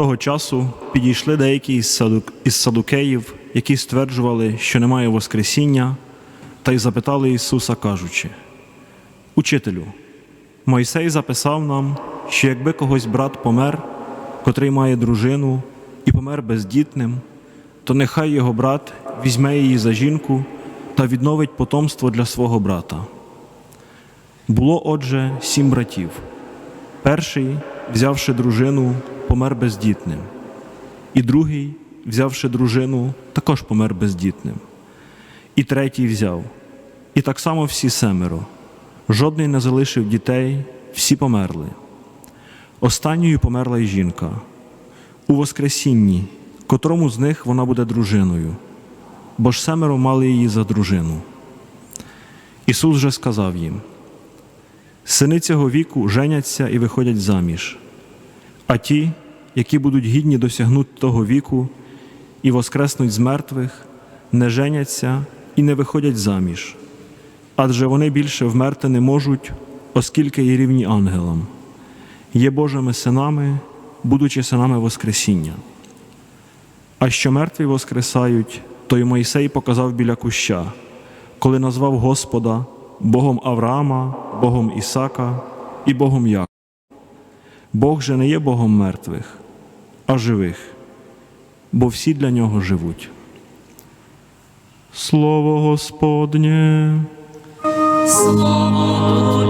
Того часу підійшли деякі із, садук... із садукеїв, які стверджували, що немає Воскресіння, та й запитали Ісуса, кажучи: Учителю, Мойсей записав нам, що якби когось брат помер, котрий має дружину, і помер бездітним, то нехай його брат візьме її за жінку та відновить потомство для свого брата. Було, отже, сім братів. Перший, взявши дружину, помер бездітним, і другий, взявши дружину, також помер бездітним. І третій взяв. І так само всі семеро. Жодний не залишив дітей, всі померли. Останньою померла й жінка. У Воскресінні, котрому з них вона буде дружиною, бо ж семеро мали її за дружину. Ісус же сказав їм: Сини цього віку женяться і виходять заміж, а ті, які будуть гідні досягнути того віку і воскреснуть з мертвих, не женяться і не виходять заміж, адже вони більше вмерти не можуть, оскільки є рівні ангелам, є Божими синами, будучи синами Воскресіння. А що мертві воскресають, то й Мойсей показав біля куща, коли назвав Господа Богом Авраама, Богом Ісака і Богом Якова. Бог же не є Богом мертвих, а живих, бо всі для нього живуть. Слово Господнє. Слово тобі,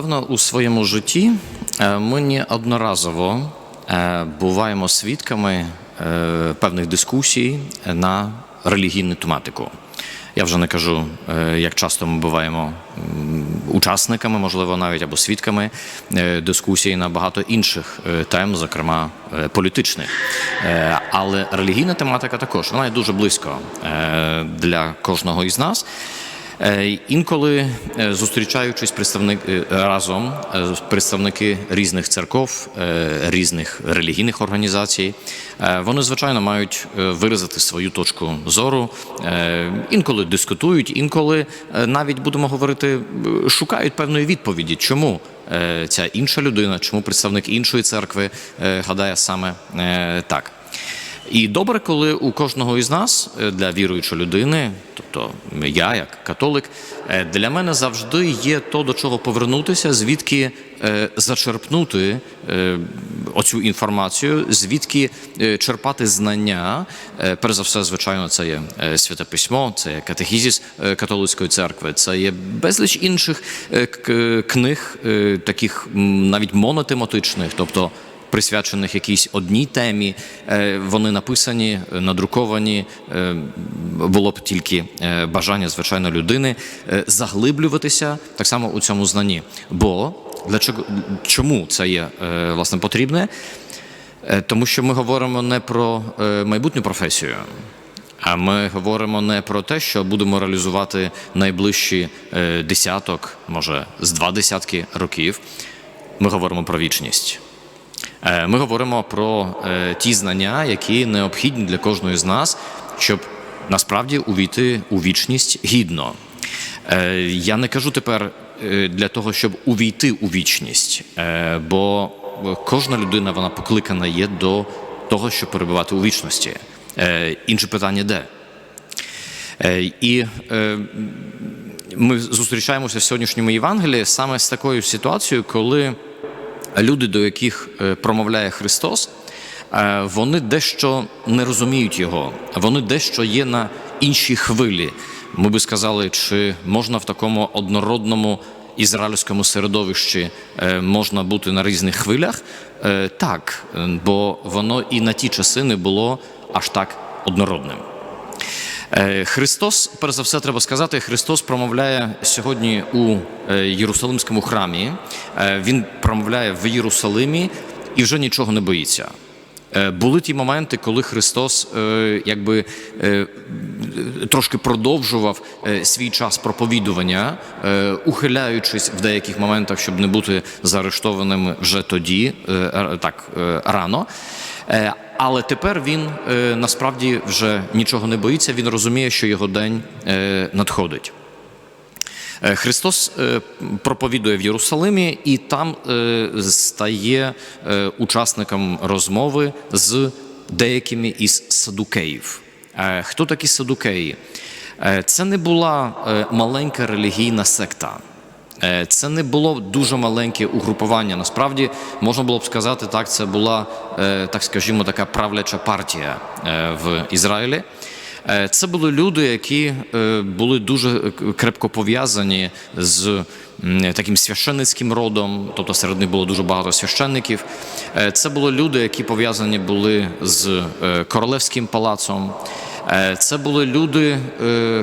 Напевно, у своєму житті е, ми неодноразово е, буваємо свідками е, певних дискусій на релігійну тематику. Я вже не кажу, як часто ми буваємо учасниками, можливо, навіть або свідками дискусій на багато інших тем, зокрема політичних. Але релігійна тематика також вона є дуже близько для кожного із нас. Е, Інколи е, зустрічаючись представник е, разом представники різних церков, різних релігійних організацій, вони звичайно мають виразити свою точку зору. Інколи дискутують, інколи навіть будемо говорити, шукають певної відповіді, чому ця інша людина, чому представник іншої церкви гадає саме так. І добре, коли у кожного із нас е, для віруючої людини, тобто я, як католик, е, для мене завжди є то, до чого повернутися, звідки е, зачерпнути оцю інформацію, звідки черпати знання. Перш за все, звичайно, це є святе письмо, це є катехізіс католицької церкви, це є безліч інших книг, таких навіть монотематичних, тобто присвячених якійсь одній темі. Е, вони написані, надруковані. Е, було б тільки е, бажання, звичайно, людини заглиблюватися так само у цьому знанні. Бо для чого чому це є власне потрібне? Тому що ми говоримо не про майбутню професію. А ми говоримо не про те, що будемо реалізувати найближчі десяток, може з два десятки років. Ми говоримо про вічність. Е, Ми говоримо про е, ті знання, які необхідні для кожної з нас, щоб насправді увійти у вічність гідно. Е, Я не кажу тепер для того, щоб увійти у вічність, бо кожна людина вона покликана є до того, щоб перебувати у вічності. Інше питання де? І ми зустрічаємося в сьогоднішньому Євангелії саме з такою ситуацією, коли люди, до яких е, промовляє Христос, е, вони дещо не розуміють його, вони дещо є на іншій хвилі. Ми би сказали, чи можна в такому однородному ізраїльському середовищі е, можна бути на різних хвилях? Так, бо воно і на ті часи не було аж так однородним. Е, Христос, перш за все, треба сказати, Христос промовляє сьогодні у е, Єрусалимському храмі. Е, Він промовляє в Єрусалимі і вже нічого не боїться. Були ті моменти, коли Христос якби трошки продовжував свій час проповідування, ухиляючись в деяких моментах, щоб не бути заарештованим вже тоді, так рано. Але тепер він е, насправді вже нічого не боїться. Він розуміє, що його день е, надходить. Е, Христос проповідує в Єрусалимі і там стає учасником розмови з деякими із садукеїв. Хто такі садукеї? Це не була маленька релігійна секта. Е, Це не було дуже маленьке угрупування. Насправді можна було б сказати, так це була, е, так скажімо, така правляча партія е, в Ізраїлі. Це були люди, які були дуже крепко пов'язані з таким священницьким родом, тобто серед них було дуже багато священників. Це були люди, які пов'язані були з королевським палацом. Це були люди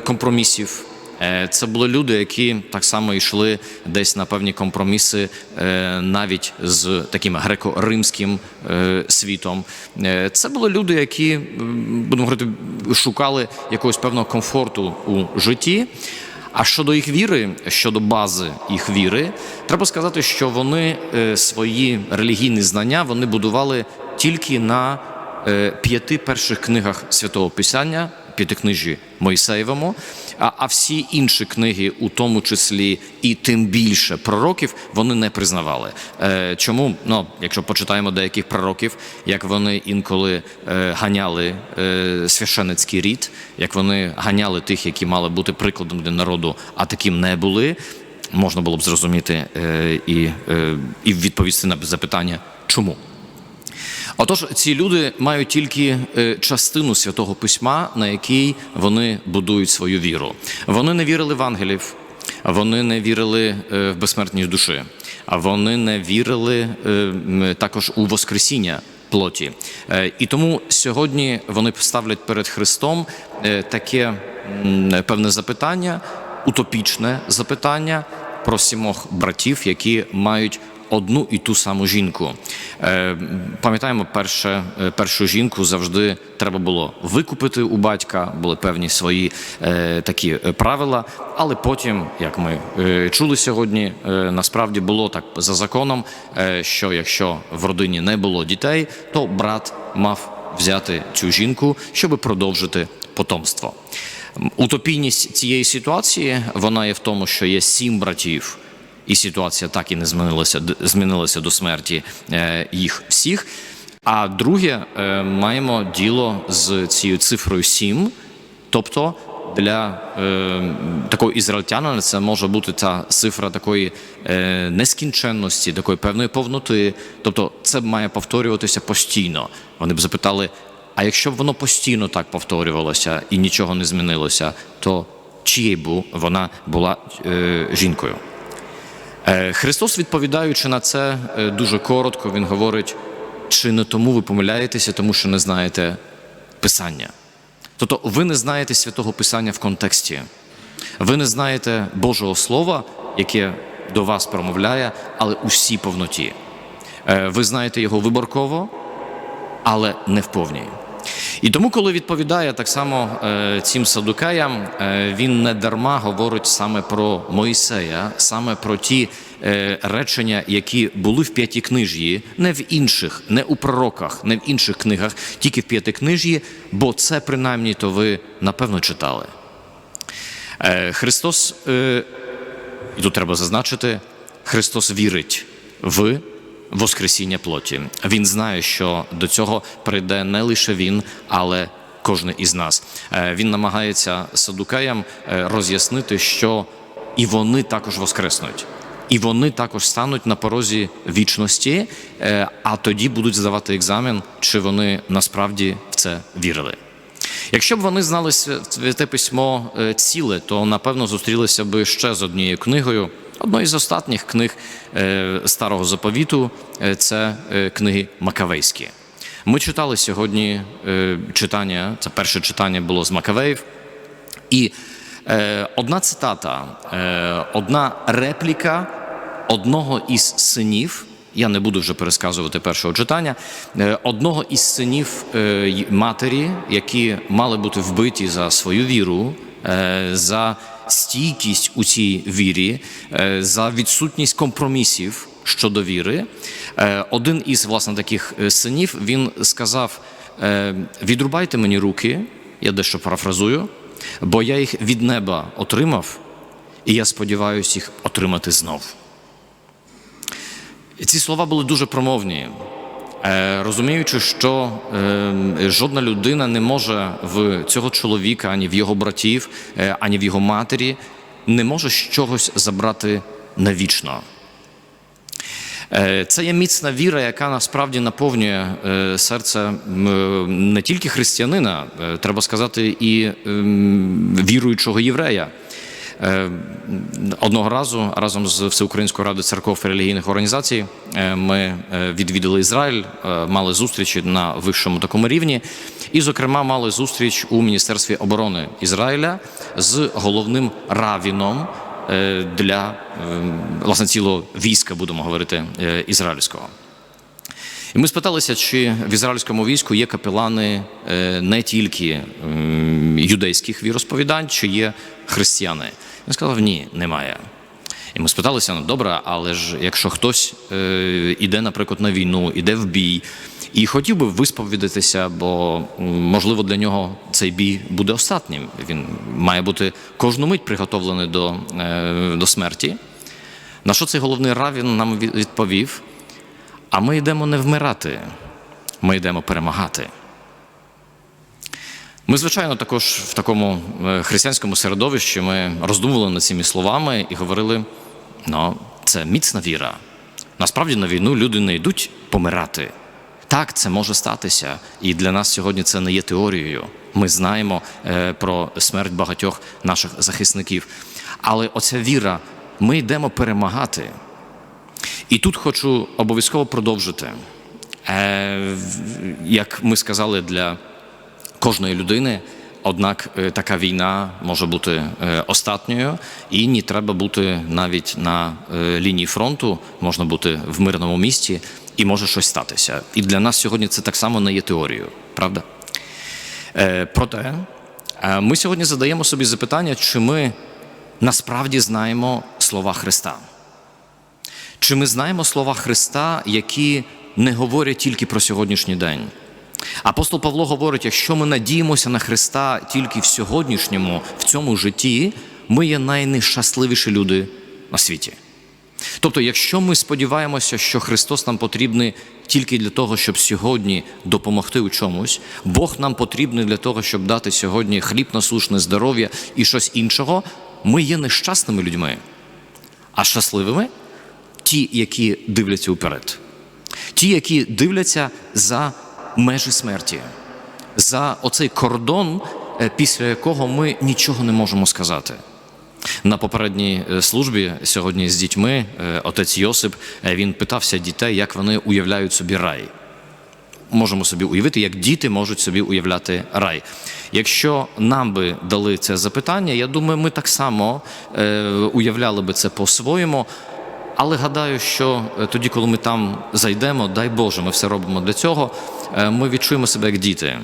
компромісів. Е, Це були люди, які так само йшли десь на певні компроміси е, навіть з таким греко-римським е, світом. Це були люди, які, будемо говорити, шукали якогось певного комфорту у житті. А щодо їх віри, щодо бази їх віри, треба сказати, що вони свої релігійні знання вони будували тільки на п'яти перших книгах святого Писання, п'ятикнижі Мойсеєвому, а, а всі інші книги, у тому числі і тим більше пророків, вони не признавали. Е, чому? Ну, якщо почитаємо деяких пророків, як вони інколи е, ганяли е, священицький рід, як вони ганяли тих, які мали бути прикладом для народу, а таким не були. Можна було б зрозуміти е, і, е, і відповісти на запитання, чому. Отож, ці люди мають тільки е, частину святого письма, на якій вони будують свою віру. Вони не вірили в ангелів, вони не вірили е, в безсмертність душі, а вони не вірили е, також у Воскресіння плоті. І тому сьогодні вони ставлять перед Христом таке певне запитання, утопічне запитання про сімох братів, які мають одну і ту саму жінку. Е, Пам'ятаємо, перше, е, першу жінку завжди треба було викупити у батька, були певні свої е, такі правила. Але потім, як ми чули сьогодні, насправді було так за законом, що якщо в родині не було дітей, то брат мав взяти цю жінку, щоб продовжити потомство. Утопійність цієї ситуації вона є в тому, що є сім братів, і ситуація так і не змінилася, змінилася до смерті е, їх всіх. А друге, е, маємо діло з цією цифрою 7, тобто для е, такого ізраїльтянина це може бути та цифра такої е, нескінченності, такої певної повноти. Тобто це має повторюватися постійно. Вони б запитали: а якщо б воно постійно так повторювалося і нічого не змінилося, то чиєю б вона була е, жінкою? Е, Христос, відповідаючи на це е, дуже коротко, він говорить: чи не тому ви помиляєтеся, тому що не знаєте Писання. Тобто ви не знаєте святого Писання в контексті. Ви не знаєте Божого Слова, яке до вас промовляє, але у всій повноті. Е, Ви знаєте його виборково, але не в повній. І тому, коли відповідає так само е, цим садукеям, е, він не дарма говорить саме про Моїсея, саме про ті е, речення, які були в п'ятикнижії, не в інших, не у пророках, не в інших книгах, тільки в п'ятикнижії, бо це принаймні то ви напевно читали. Христос, і тут треба зазначити, Христос вірить в Воскресіння плоті. Він знає, що до цього прийде не лише він, але кожен із нас. Е, Він намагається садукеям е, роз'яснити, що і вони також воскреснуть. І вони також стануть на порозі вічності, е, а тоді будуть здавати екзамен, чи вони насправді в це вірили. Якщо б вони знали святе письмо ціле, то напевно зустрілися б ще з однією книгою. Одної з останніх книг е, старого заповіту е, це е, книги Макавейські. Ми читали сьогодні читання. Це перше читання було з Макавеїв. І одна цитата, одна репліка одного із синів. Я не буду вже пересказувати першого читання. Одного із синів матері, які мали бути вбиті за свою віру, за стійкість у цій вірі, е, за відсутність компромісів щодо віри. Е, Один із власне таких е, синів він сказав: відрубайте мені руки, я дещо парафразую, бо я їх від неба отримав, і я сподіваюся їх отримати знов. Ці слова були дуже промовні, розуміючи, що е, жодна людина не може в цього чоловіка, ані в його братів, е, ані в його матері, не може чогось забрати навічно. Е, Це є міцна віра, яка насправді наповнює е, серце не тільки християнина, е, треба сказати, і ем, віруючого єврея. Е, Одного разу разом з Всеукраїнською радою церков і релігійних організацій е, ми е, відвідали Ізраїль, мали зустрічі на вищому такому рівні, і, зокрема, мали зустріч у Міністерстві оборони Ізраїля з головним равіном для власне цілого війська, будемо говорити, ізраїльського. І ми спиталися, чи в ізраїльському війську є капелани не тільки юдейських віросповідань, чи є християни. Він сказав, ні, немає. І ми спиталися, ну добре, але ж якщо хтось е, наприклад, на війну, іде в бій, і хотів би висповідатися, бо можливо для нього цей бій буде остатнім. Він має бути кожну мить приготовлений до, е, до смерті. На що цей головний равін нам відповів? А ми йдемо не вмирати, ми йдемо перемагати. Ми, звичайно, також в такому е, християнському середовищі ми роздумували над цими словами і говорили: ну, це міцна віра. Насправді на війну люди не йдуть помирати. Так, це може статися, і для нас сьогодні це не є теорією. Ми знаємо е, про смерть багатьох наших захисників. Але оця віра, ми йдемо перемагати. І тут хочу обов'язково продовжити. Е, як ми сказали, для кожної людини, однак е, така війна може бути е, остатньою, і не треба бути навіть на е, лінії фронту, можна бути в мирному місті, і може щось статися. І для нас сьогодні це так само не є теорією, правда? Проте ми сьогодні задаємо собі запитання, чи ми насправді знаємо слова Христа. Чи ми знаємо слова Христа, які не говорять тільки про сьогоднішній день? Апостол Павло говорить: якщо ми надіємося на Христа тільки в сьогоднішньому, в цьому житті, ми є найнещасливіші люди на світі. Тобто, якщо ми сподіваємося, що Христос нам потрібний тільки для того, щоб сьогодні допомогти у чомусь, Бог нам потрібний для того, щоб дати сьогодні хліб насушне здоров'я і щось іншого, ми є нещасними людьми. А щасливими ті, які дивляться уперед, ті, які дивляться за межі смерті, за оцей кордон, е, після якого ми нічого не можемо сказати. На попередній е, службі сьогодні з дітьми е, отець Йосип він питався дітей, як вони уявляють собі рай. Можемо собі уявити, як діти можуть собі уявляти рай. Якщо нам би дали це запитання, я думаю, ми так само уявляли би це по-своєму. Але гадаю, що тоді, коли ми там зайдемо, дай Боже, ми все робимо для цього, ми відчуємо себе як діти.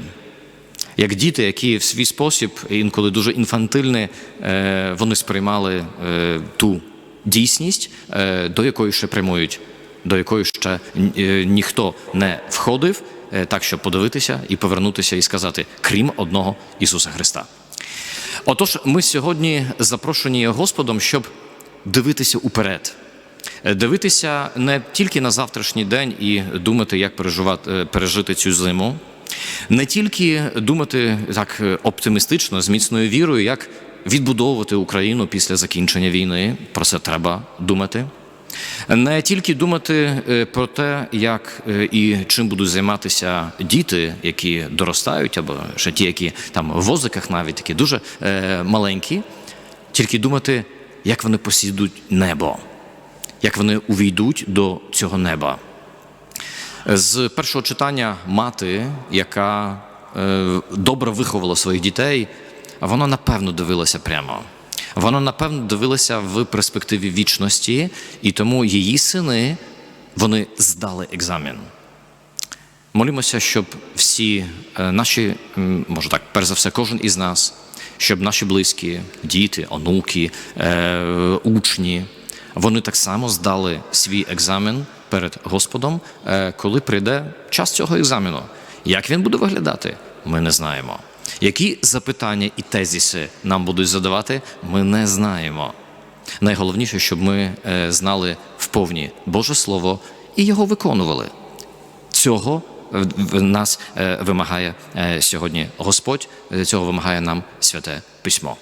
Як діти, які в свій спосіб, інколи дуже інфантильний, е, вони сприймали е, ту дійсність, е, до якої ще прямують, до якої ще е, ніхто не входив, е, так щоб подивитися і повернутися і сказати, крім одного Ісуса Христа. Отож, ми сьогодні запрошені Господом, щоб дивитися уперед. Дивитися не тільки на завтрашній день і думати, як переживати, е, пережити цю зиму, не тільки думати так е, оптимістично, з міцною вірою, як відбудовувати Україну після закінчення війни. Про це треба думати. Не тільки думати е, про те, як і чим будуть займатися діти, які доростають, або ще ті, які там в возиках навіть такі дуже маленькі, тільки думати, як вони посідуть небо, як вони увійдуть до цього неба. З першого читання мати, яка е, добре виховала своїх дітей, вона напевно дивилася прямо. Вона напевно дивилася в перспективі вічності, і тому її сини вони здали екзамен. Молімося, щоб всі е, наші, може так, перш за все, кожен із нас, щоб наші близькі, діти, онуки, е, учні, вони так само здали свій екзамен перед Господом, е, коли прийде час цього екзамену. Як він буде виглядати, ми не знаємо. Які запитання і тезіси нам будуть задавати, ми не знаємо. Найголовніше, щоб ми е, знали вповні Боже Слово і його виконували. Цього нас е, вимагає сьогодні Господь, цього вимагає нам святе письмо.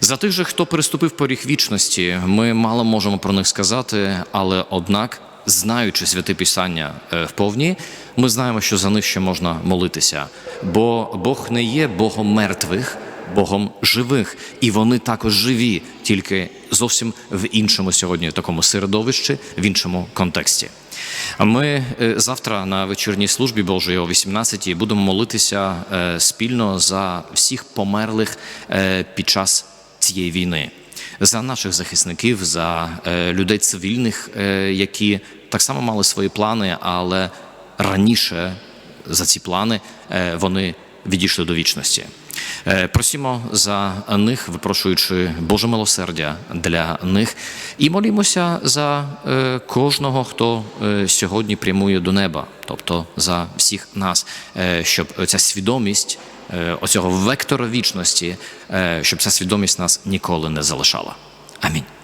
За тих же, хто переступив поріг вічності, ми мало можемо про них сказати, але однак, знаючи святе писання е, вповні, ми знаємо, що за них ще можна молитися. Бо Бог не є Богом мертвих, Богом живих, і вони також живі, тільки зовсім в іншому сьогодні такому середовищі, в іншому контексті. Ми е, завтра на вечірній службі Божої о 18-й будемо молитися е, спільно за всіх померлих е, під час цієї війни, за наших захисників, за людей цивільних, які так само мали свої плани, але раніше за ці плани вони відійшли до вічності. Е, Просімо за них, випрошуючи Боже милосердя для них, і молімося за е, кожного, хто е, сьогодні прямує до неба, тобто за всіх нас, щоб ця свідомість оцього вектора вічності, щоб ця свідомість нас ніколи не залишала. Амінь.